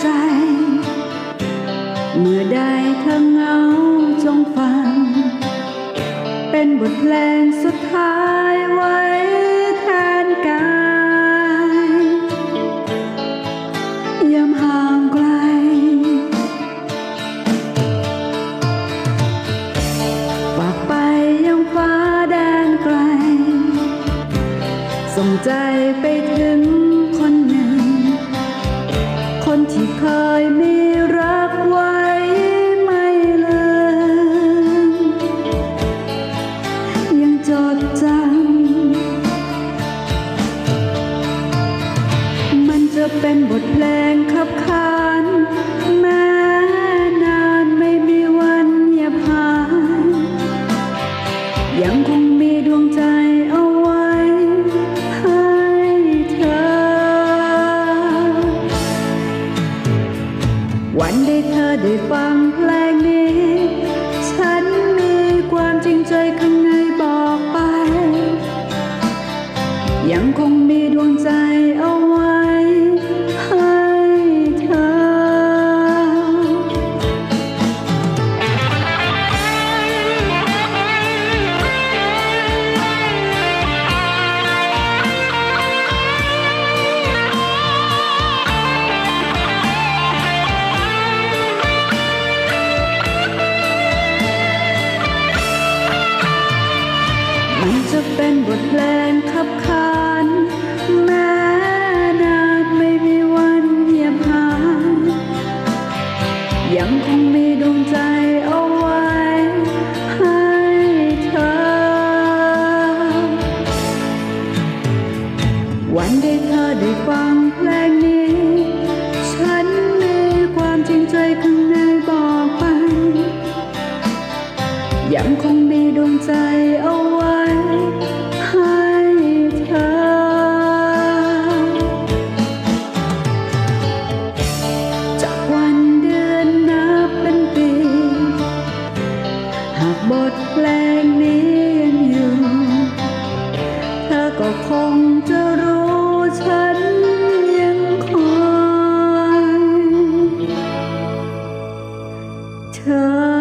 ใจ เมื่อใดเธอเหงาจงฟัง เป็นบทเพลงสุดท้ายไว้แทนกายยามห่างไกล ฝากไปยังฟ้าแดนไกล ส่ใจไปถึง เคยมีรักไว้ไม่ลืมยังจดจำมันจะเป็นบทเพลงขับขานแม้นานไม่มีวันเงียบหายยังคงมีดวงใจ วันได้เธอได้ฟังเพลงนี้ ฉันมีความจริงใจข้างในบอกไป ยังคงมีดวงใจเอา ยังคงมีดวงใจเอาไว้ให้เธอ วันที่เธอได้ฟังเพลงนี้ ฉันมีความจริงใจข้างในบอกไป ยังคงมีดวงใจเอา แลงนี้ยังอยู่ เธอก็คงจะรู้ฉันยังคอยเธอ